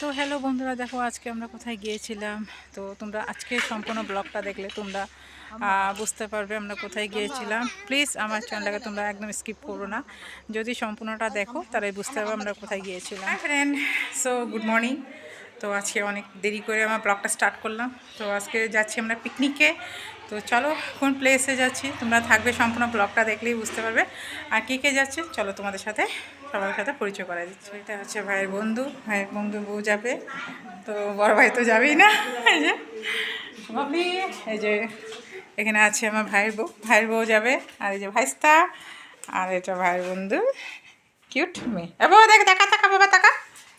তো হ্যালো বন্ধুরা দেখো আজকে আমরা কোথায় গিয়েছিলাম? তো তোমরা আজকে সম্পূর্ণ ব্লগটা দেখলে তোমরা বুঝতে পারবে আমরা কোথায় গিয়েছিলাম। প্লিজ আমার চ্যানেলটাকে তোমরা একদম স্কিপ করো না। যদি সম্পূর্ণটা দেখো তাহলে বুঝতে পারবে আমরা কোথায় গিয়েছিলাম। ফ্রেন্ড সো গুড মর্নিং তো আজকে অনেক দেরি করে আমার ব্লগটা স্টার্ট করলাম। তো আজকে যাচ্ছি আমরা পিকনিকে তো চলো কোন প্লেসে যাচ্ছি? তোমরা থাকবে সম্পূর্ণ ব্লগটা দেখলেই বুঝতে পারবে। আর কে কে যাচ্ছে? চলো তোমাদের সাথে সবার সাথে পরিচয় করা দিচ্ছি। এটা হচ্ছে ভাইয়ের বন্ধু। ভাইয়ের বন্ধু বউ যাবে। তো বড় ভাই তো যাবেই না। এই যে বাবলি এই যে এখানে আছে আমার ভাইয়ের বউ। ভাইয়ের বউ যাবে। আর এই যে ভাইস্তা, আর এটা ভাইয়ের বন্ধু। কিউট মেয়ে। বাবা, দেখ টাকা টাকা বাবা টাকা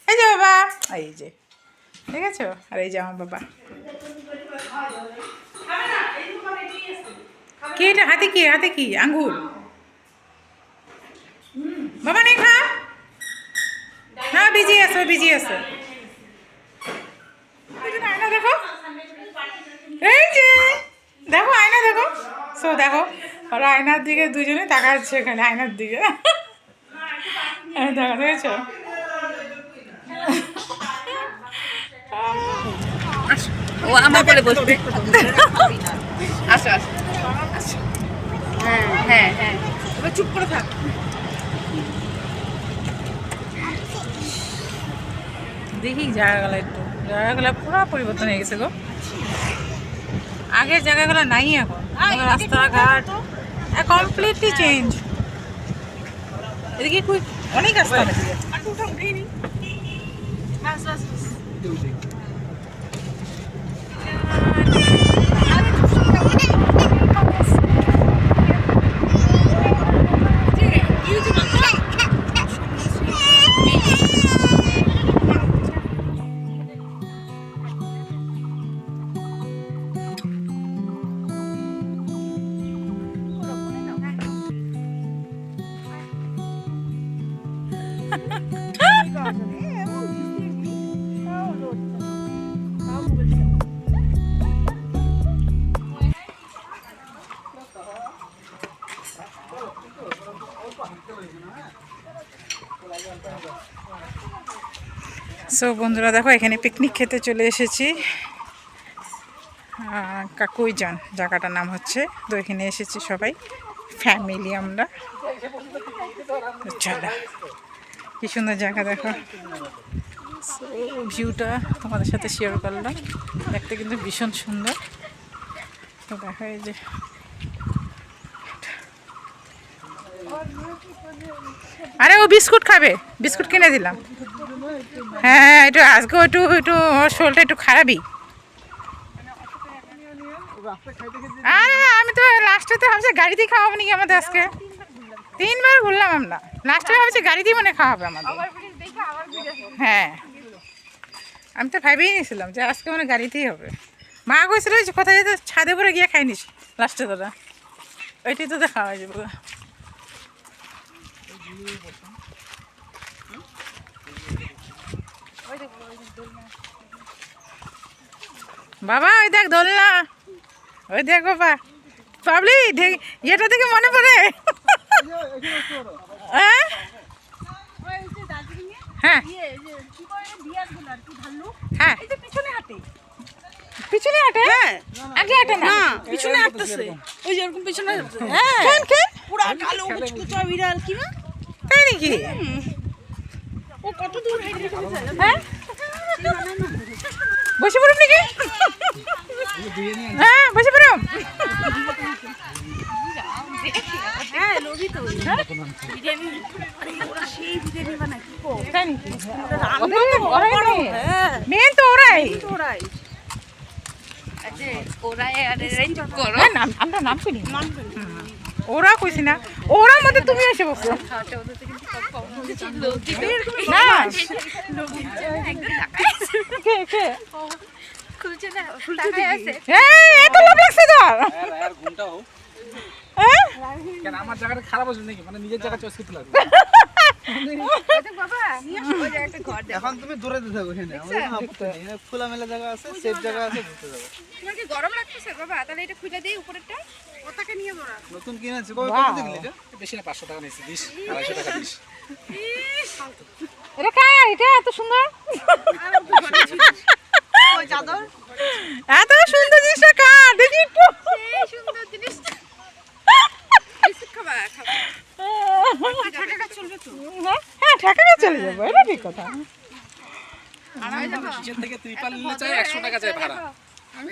এই যে বাবা, এই যে ঠিক আছে আর এই যে আমার বাবা। কি এটা? হাতে কি? হাতে কি? আঙ্গুর। বাবা নেই খা। না বিজি আছে বিজি আছে। আয়না দেখো। এই যে দেখো আয়না দেখো। সো দেখো ওরা আয়নার দিকে দুজনে তাকাচ্ছে এখানে আয়নার দিকে। দেখো দেখেছ? ও আমার কোলে বসবে। আসো আসো। হ্যাঁ হ্যাঁ হ্যাঁ। চুপ করে থাক। দেখি জায়গাগুলো একটু। জায়গাগুলো পুরো পরিবর্তন হয়ে গেছে গো। আগের জায়গাগুলো নাই এখন। এখন রাস্তাঘাট। কমপ্লিটলি চেঞ্জ এদিকে খুব অনেক রাস্তা আছে। সো বন্ধুরা দেখো এখানে পিকনিক খেতে চলে এসেছি। আহ, কাকুই যান জায়গাটার নাম হচ্ছে। তো এখানে এসেছি সবাই ফ্যামিলি আমরা। চলো কি সুন্দর জায়গা দেখো। ভিউটা তোমাদের সাথে শেয়ার করলাম। দেখতে কিন্তু ভীষণ সুন্দর। তো দেখো এই যে আরে ও বিস্কুট খাবে। বিস্কুট কিনে দিলাম। হ্যাঁ হ্যাঁ একটু আজকে একটু একটু ওর শরীরটা একটু খারাপই। আরে, আমি তো লাস্টে তো ভাবছি গাড়িতেই খাওয়াবো নাকি আমাদের আজকে? তিনবার ঘুরলাম আমরা। লাস্টে ভাবছি গাড়িতেই মনে খাওয়াবে আমাদের। হ্যাঁ। আমি তো ভাবেই নিয়েছিলাম যে আজকে মানে গাড়িতেই হবে। মা কইছিল কোথায় যেতে? ছাদে পরে গিয়ে খাইনিস লাস্টে তোরা। ওইটাই তো খাওয়া যাবে। বাবা ওই দেখ দোলনা ওই দেখ বাবা। পাবলি ইয়েটা থেকে মনে পড়ে। হ্যাঁ? হ্যাঁ। হ্যাঁ। পিছনে হাঁটে? আগে হাঁটে না? পিছনে হাঁটতেছে। ওই যে ওরকম পিছনে হ্যাঁ পুরা কালো কুচকুচা বিড়াল কি না তাই নাকি? ও কত দূর হ্যাঁ? বসে পড়ুন নাকি? হ্যাঁ বসে মেন তো ওরাই। ওরাই। নাম আমরা নাম করি। মান করি। ওরা কইছি না ওরা মধ্যে তুমি এসে বসো খাওয়াটা ওদের থেকে কম কম হচ্ছে লোভি না। লোভি একদম তাকাইছে কে কে? খুলছে না তাকাই আছে এই এত লোভ লাগছে তোর আর ঘুমটা হোক হ্যাঁ? কেন আমার জায়গাটা খারাপ নাকি মানে নিজের জায়গা চয়েস করতে লাগবে বাবা ওই যে একটা ঘর দেখো এখন। তুমি দূরে থাকো এখানে এখানে খোলামেলা জায়গা আছে সেফ জায়গা আছে ঘুরতে যাব। তোমার কি গরম লাগতেছে বাবা। তাহলে এটা খুলে দেই উপরেরটা। ওটাকে নিয়ে মোরা। নতুন কিনেছি। কবে কত দেখলি এটা? বেশি না পাঁচশো টাকা নিয়েছি দিস আড়াইশো টাকা দিস এটা কার? এটা এত সুন্দর। এত সুন্দর জিনিসটা কার? দেখি একটু। এই সুন্দর জিনিসটা। বিস্কুট খাবা খাবা। হ্যাঁ ঠেকাকে চলে যাব এটা ঠিক কথা। কিচেন থেকে ত্রিপাল নিলে চাই একশো টাকা চাই ভাড়া।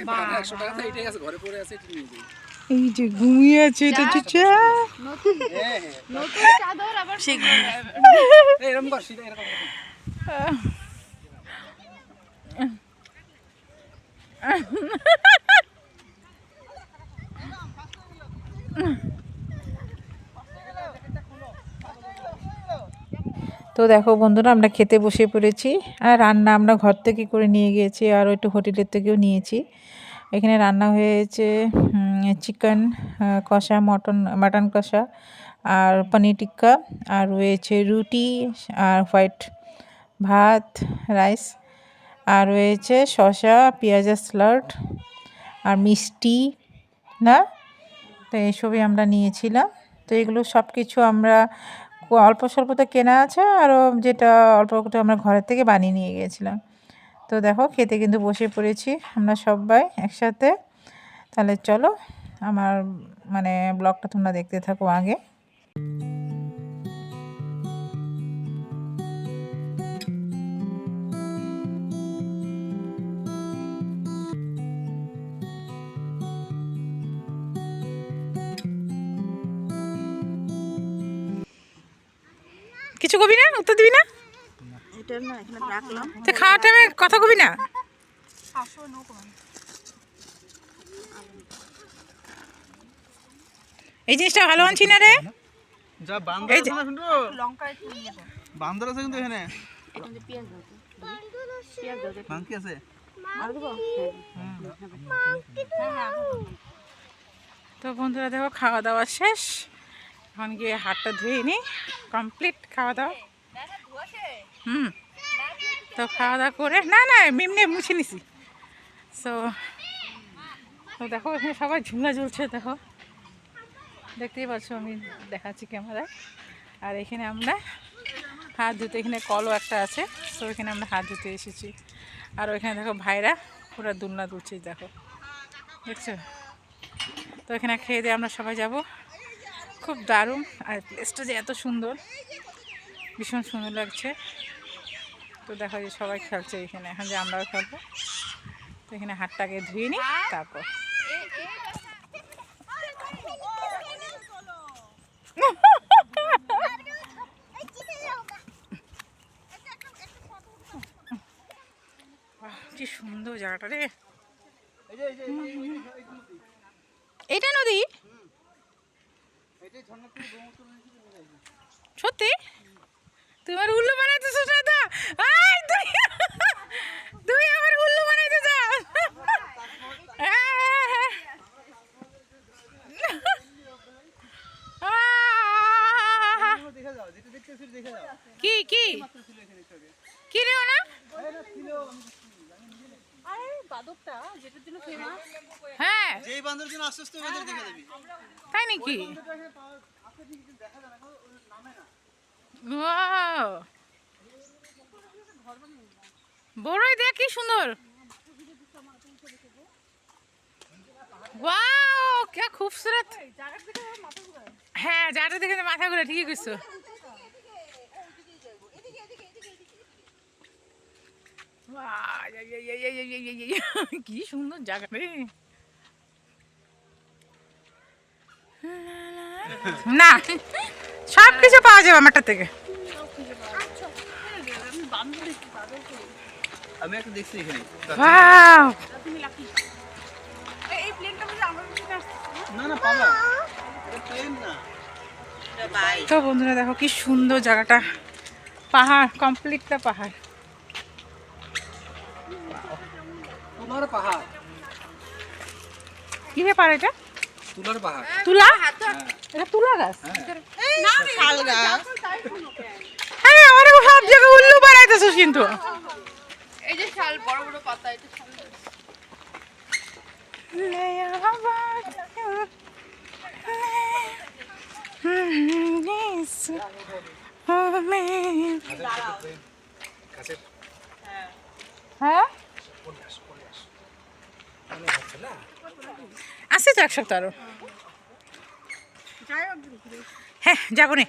ভাড়া একশো টাকা চাই এটাই আছে ঘরে পড়ে আছে এটা নিয়ে যাই। এই যে ঘুমিয়ে আছে এটা চুচা। তো দেখো বন্ধুরা আমরা খেতে বসে পড়েছি আর রান্না আমরা ঘর থেকে করে নিয়ে গিয়েছি আর একটু হোটেলের থেকেও নিয়েছি এখানে রান্না হয়েছে চিকেন কষা, মটন মাটন কষা, আর পনির টিক্কা, আর রয়েছে রুটি, আর হোয়াইট ভাত, রাইস, আর রয়েছে শসা পেঁয়াজের স্যালাড আর মিষ্টি, না? তো এইসবই আমরা নিয়েছিলাম। তো এগুলো সব কিছু আমরা অল্প স্বল্পতে কেনা আছে, আরও যেটা অল্প অল্প আমরা ঘরের থেকে বানিয়ে নিয়ে গিয়েছিলাম। তো দেখো খেতে কিন্তু বসে পড়েছি, আমরা সবাই একসাথে। তাহলে চলো আমার মানে ব্লগটা তোমরা দেখতে থাকো আগে। কিছু কবি না? উত্তর দিবি না? তো খাওয়ার টাইমে কথা কবি না? এই জিনিসটা ভালো আনছি না রে? যা বান্দর আছে বান্দর কিন্তু এখানে। মাংকি আছে? তো বন্ধুরা দেখো খাওয়া দাওয়া শেষ। এখন গিয়ে হাতটা ধুয়ে নিই কমপ্লিট খাওয়া দাওয়া। হুম। তো খাওয়া দাওয়া করে না না এমনি মুছে নিছি। সো তো দেখো এখানে সবাই ঝুমলা ঝুলছে দেখো। দেখতেই পাচ্ছ আমি দেখাচ্ছি ক্যামেরায়। আর এখানে আমরা হাত ধুতে এখানে কলও একটা আছে। তো এখানে আমরা হাত ধুতে এসেছি। আর ওইখানে দেখো ভাইরা পুরো দুলনা দুলছে দেখো। দেখছ? তো এখানে খেয়ে দিয়ে আমরা সবাই যাব। খুব দারুণ। আর প্লেসটা যে এত সুন্দর। ভীষণ সুন্দর লাগছে। তো দেখা যায় সবাই খেলছে এখানে। এখন যে আমরাও খেলব। তো এখানে হাতটাকে ধুয়ে নিই, তারপর। কি সুন্দর জায়গাটা রে। এটা নদী? সত্যি? তোমার উল্লু বানা বড়ই দেখ কি সুন্দর। ওয়াও কে খুবসুরত। হ্যাঁ যাটা দেখে মাথা ঘুরে, ঠিকই কইছো। কি সুন্দর জায়গা রে। না সব কিছু পাওয়া যাবে আমারটা থেকে। আমি একটা দেখছি এখানে। ওয়াও না? না পাবা এটা প্লেন না। তো বন্ধুরা দেখো কি সুন্দর জায়গাটা। পাহাড় কমপ্লিটটা পাহাড়। তুলার পাহাড়। কি ব্যাপার এটা? তুলার পাহাড়। তুলা? এটা তুলা গাছ? হ্যাঁ। আমার সব জায়গায় উল্লু বানাইতেছিস কিন্তু। এই যে শাল বড় বড় পাতা এটা আছে হ্যাঁ? তো এক সপ্তাহ আরও। হ্যাঁ যাব না।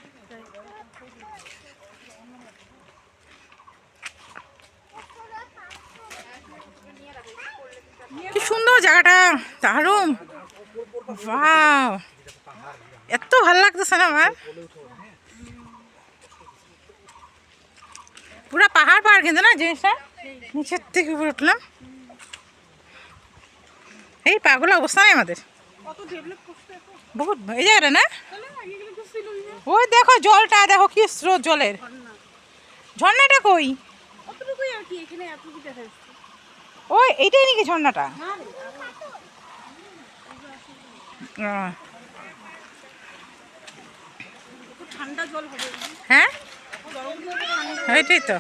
কি সুন্দর জায়গাটা, দারুণ। বাহ এত ভালো লাগতেছে না আমার পুরা পাহাড় পাহাড় কিন্তু না জিনিসটা? নিচের থেকে উপরে উঠলাম। এই পাগলা অবস্থা নেই আমাদের। বহুত এই জায়গাটা না? ওই দেখো জলটা, দেখো কি স্রোত জলের। ঝর্ণাটা কই? ওই এইটাই নাকি ঝর্ণাটা। হ্যাঁ? তো।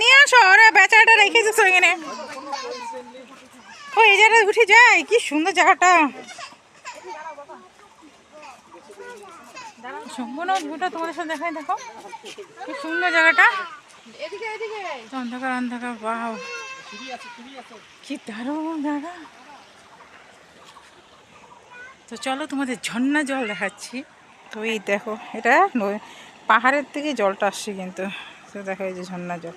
নিয়ে আসো ওরা বেচারাটা রেখে দিচ্ছ এখানে। ও এই জায়গাটা উঠে যায় কি সুন্দর জায়গাটা। সম্পূর্ণ ভিউটা তোমাদের সাথে দেখাই দেখো। কি সুন্দর জায়গাটা। অন্ধকার অন্ধকার বাহ কি দারুণ জায়গা তো চলো তোমাদের ঝর্ণা জল দেখাচ্ছি। তো এই দেখো, এটা পাহাড়ের থেকে জলটা আসছে কিন্তু। তো দেখো এই যে ঝর্ণা জল।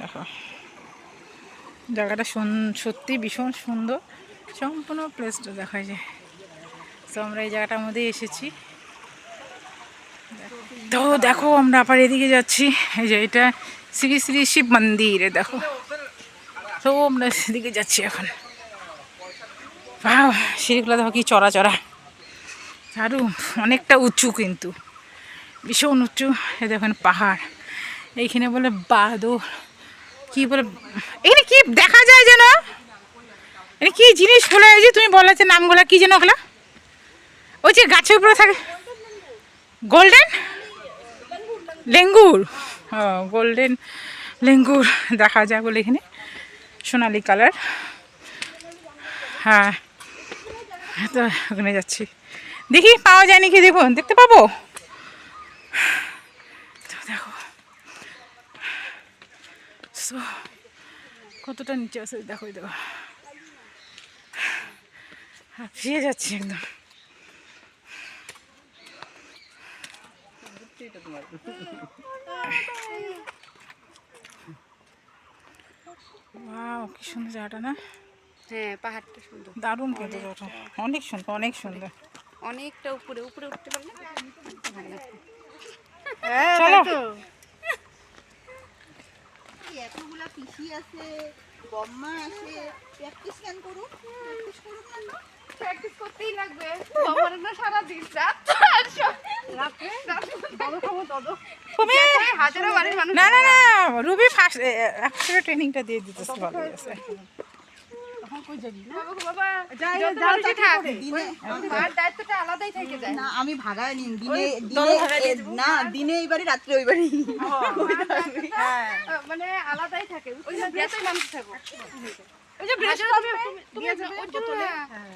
দেখো। জায়গাটা সত্যি ভীষণ সুন্দর। সম্পূর্ণ প্লেসটা দেখা যায়। তো আমরা এই জায়গাটার মধ্যে এসেছি। তো দেখো, আমরা আবার এদিকে যাচ্ছি। এই যে এটা শ্রী শ্রী শিব মন্দিরে দেখো। তো আমরা সেদিকে যাচ্ছি এখন। সিঁড়িগুলো দেখো কি চড়া চড়া। আরও অনেকটা উঁচু কিন্তু। ভীষণ উঁচু এ দেখেন পাহাড়। এইখানে বলে বাদর। কি বলে, এখানে কি দেখা যায় যেন? এখানে কি জিনিস এই যে তুমি বলে যে নামগুলো, কি যেন ওগুলো? ওই যে গাছের উপরে থাকে। গোল্ডেন লেঙ্গুর গোল্ডেন লেঙ্গুর দেখা যায় বলে এখানে। সোনালি কালার। হ্যাঁ। তো ওখানে যাচ্ছি। দেখি পাওয়া যায় নাকি দেখো দেখতে পাবো? তো দেখো। So, কতটা নিচে আছে দেখো দেখো। হাঁপিয়ে যাচ্ছি একদম। ওয়াও কি সুন্দর জায়গাটা না? হ্যাঁ পাহাড়টা সুন্দর। দারুণ কিন্তু অনেক সুন্দর অনেক সুন্দর। অনেকটা উপরে উপরে উঠতে পারলে চলো। এতগুলা পিসি আছে বম্মা আছে প্র্যাকটিস কেন করুক প্র্যাকটিস করুক না তো। প্র্যাকটিস করতেই লাগবে আমার না সারা দিন রাত আর সব- তুমি হাজারো বাড়ির মানুষ না না না রুবি ফার্স্ট ট্রেনিংটা দিয়ে দিতেছে ভালো হয়েছে বাবা যত মানুষই থাক দিনে মার দায়িত্বটা আলাদাই থেকে না আমি ভাগায় নিন দিনে দিনে এ- না দিনে এই বাড়ি রাত্রে ওই বাড়ি মানে আলাদাই থাকে ওই যে যতই মানুষ থাকো ওই যে বৃহস্পতি তুমি ওর জন্য না,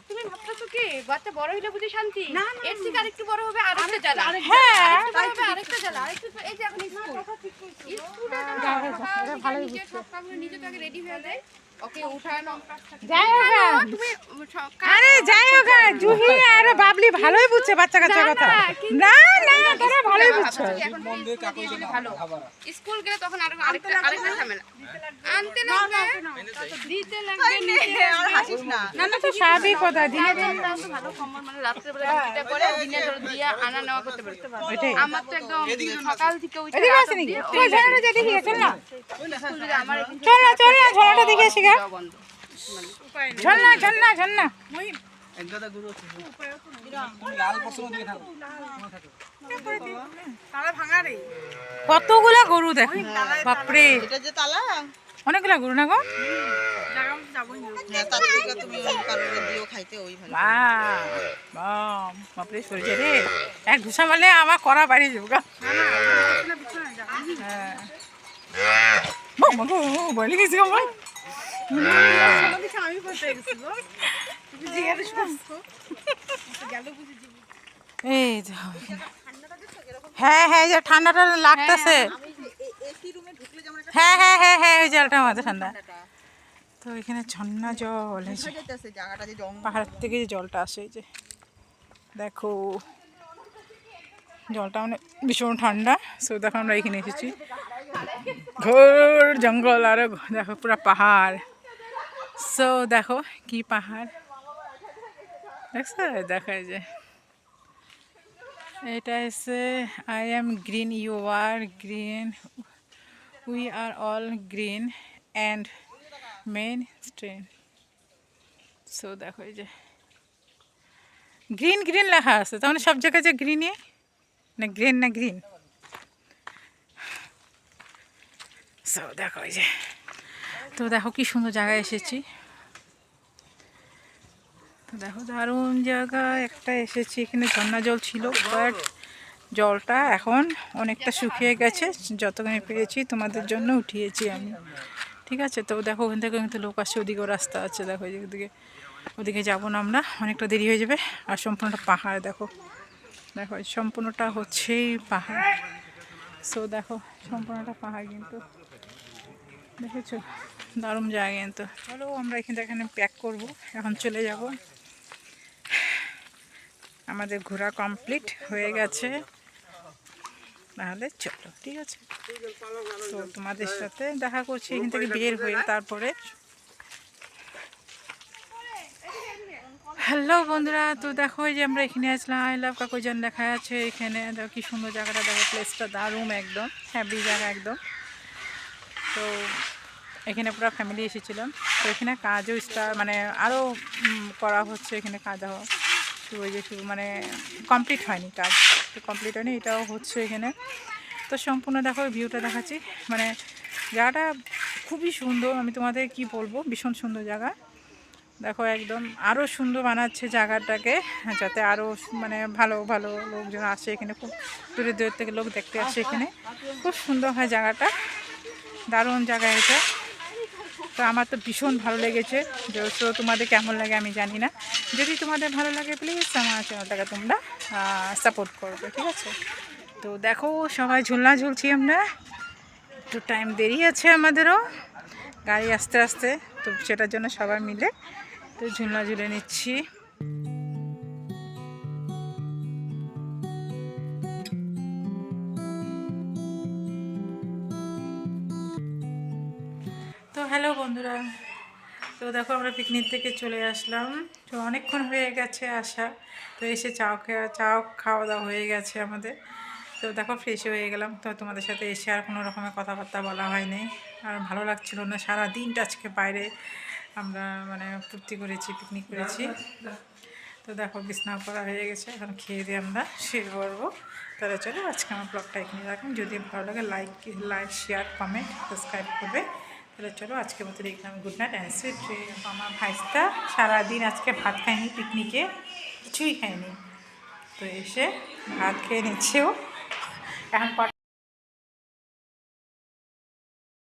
তুমি ভাবতেছো কি বাচ্চা বড় হইলে বুঝি শান্তি? এর থেকে আরেকটু বড় হবে আরেকটা জ্বালা। হ্যাঁ আরেকটু বড় হবে আরেকটা জ্বালা। আরেকটু এই যে এখন স্কুল। ভালো নিজে সব কামগুলো নিজে তো আগে রেডি হয়ে যায়। ওকে উঠানো যাই হোক গা। তুমি সব আরে যাই হোক গা, জুহি আর বাবলি ভালোই বুঝছে বাচ্চা কাচ্চার কথা। না না তোরা বুঝছ এখন স্কুল গেলে তখন আরও আরেকটা আরেকটা ঝামেলা আনতে লাগবে? দিতে লাগবে নিতে আর হাসিস না। না না তো স্বাভাবিক কথা দিনে ভালো খবর মানে রাত্রেবেলা ডিউটিটা করে দিনে ধরে দিয়ে আনা নেওয়া করতে পারতে। ওইটাই। আমার তো একদম সকাল থেকে উঠে এদিকে রাত আছে নাকি ওই যে দেখি চল না? চল না চল না দেখে আসি গা লাল পছন্দ দিয়ে থাকো। কতগুলা গরু দেখো? বাপরে। এটা যে তালা? অনেকগুলা গরু না গো? তার থেকে তুমি কারোর দিও খাইতে ওই ভালো। বাহ বাম বাপরে সরছে রে। এক ঘুষা মারলে আমার করা বাড়ি যাব হ্যাঁ। বলে গেছি আমার এই হ্যাঁ হ্যাঁ এই যে ঠান্ডাটা লাগতেছে। এসি হ্যাঁ হ্যাঁ হ্যাঁ হ্যাঁ ওই জলটা আমাদের ঠান্ডা। তো এখানে ঝর্ণা জল এই যে বোঝা যাইতেছে জায়গাটা যে জঙ্গল পাহাড় থেকে যে জলটা আসে এই যে দেখো। জলটা মানে ভীষণ ঠান্ডা। সো দেখো আমরা এখানে এসেছি। ঘোর জঙ্গল আর দেখো পুরো পাহাড়। সো দেখো কি পাহাড়। দেখছ? দেখা এই যে। এটা হচ্ছে I am green you are green we are all green and men strain so দেখো এই যে গ্রিন গ্রিন লেখা আছে, তার মানে সব জায়গায় যে গ্রিনই না গ্রিন না গ্রিন সো দেখো এই যে, তো দেখো কি সুন্দর জায়গায় এসেছি। দেখো দারুণ জায়গা, একটা এসেছি, এখানে ঝর্ণা জল ছিল বাট জলটা এখন অনেকটা শুকিয়ে গেছে যতখানি পেরেছি তোমাদের জন্য উঠিয়েছি আমি। ঠিক আছে? তো দেখো, ওখান থেকে কিন্তু লোক আসছে, ওদিকেও রাস্তা আছে, দেখো ওদিকে ওদিকে যাব না আমরা, অনেকটা দেরি হয়ে যাবে, আর সম্পূর্ণটা পাহাড়, দেখো। দেখো সম্পূর্ণটা হচ্ছেই পাহাড়। সো দেখো, সম্পূর্ণটা পাহাড় কিন্তু। দেখেছ? দারুণ জায়গা কিন্তু। চলো, আমরা এখান এখানে প্যাক করব, এখন চলে যাব। আমাদের ঘোরা কমপ্লিট হয়ে গেছে। তাহলে চলো, ঠিক আছে। তো তোমাদের সাথে দেখা করছি, এখান থেকে বের হয়ে তারপরে। হ্যালো বন্ধুরা, তো দেখো যে আমরা এখানে আসলাম, আই লাভ কাকুজান দেখা আছে এখানে। দেখো কি সুন্দর জায়গাটা, দেখো প্লেসটা দারুম একদম হ্যাপি জায়গা একদম। তো এখানে পুরো ফ্যামিলি এসেছিলাম। তো এখানে কাজও স্টার মানে আরও করা হচ্ছে, এখানে কাজ হওয়া। হয়ে যে শুরু মানে কমপ্লিট হয়নি কাজ। কমপ্লিট হয়নি, এটাও হচ্ছে এখানে। তো সম্পূর্ণ দেখো ভিউটা দেখাচ্ছি। মানে জায়গাটা খুবই সুন্দর, আমি তোমাদের কি বলব? ভীষণ সুন্দর জায়গা। দেখো একদম আরও সুন্দর বানাচ্ছে জায়গাটাকে, যাতে আরও মানে ভালো ভালো লোকজন আসে এখানে। খুব দূরে দূরের থেকে লোক দেখতে আসে এখানে। খুব সুন্দর হয় জায়গাটা। দারুণ জায়গা এটা। তো আমার তো ভীষণ ভালো লেগেছে। তো তোমাদের কেমন লাগে আমি জানি না। যদি তোমাদের ভালো লাগে প্লিজ আমার চ্যানেলটাকে তোমরা সাপোর্ট করবে, ঠিক আছে? তো দেখো, সবাই ঝুলনা ঝুলছি আমরা। একটু টাইম দেরি আছে আমাদেরও। গাড়ি আস্তে আস্তে, তো সেটার জন্য সবাই মিলে, তো ঝুলনা ঝুলে নিচ্ছি। বন্ধুরা। তো দেখো আমরা পিকনিক থেকে চলে আসলাম। তো অনেকক্ষণ হয়ে গেছে আসা। তো এসে চাও খাওয়া চাও খাওয়া দাওয়া হয়ে গেছে আমাদের। তো দেখো ফ্রেশ হয়ে গেলাম। তো তোমাদের সাথে এসে আর কোনো রকমের কথাবার্তা বলা হয়নি। আর ভালো লাগছিল না। সারা দিনটা আজকে বাইরে আমরা মানে ফুর্তি করেছি পিকনিক করেছি। তো দেখো বিছনাও করা হয়ে গেছে। এখন খেয়ে দিয়ে আমরা শুয়ে করব তাহলে চলো আজকে আমার ব্লগটা এখানে রাখুন যদি ভালো লাগে like like share comment subscribe করবে। তাহলে চলো আজকে মতো দেখলাম। গুড নাইট অ্যান্ড সুইট আমার ভাইস্তা সারাদিন আজকে ভাত খায়নি পিকনিকে কিছুই খায়নি। তো এসে ভাত খেয়ে নিচ্ছেও। এখন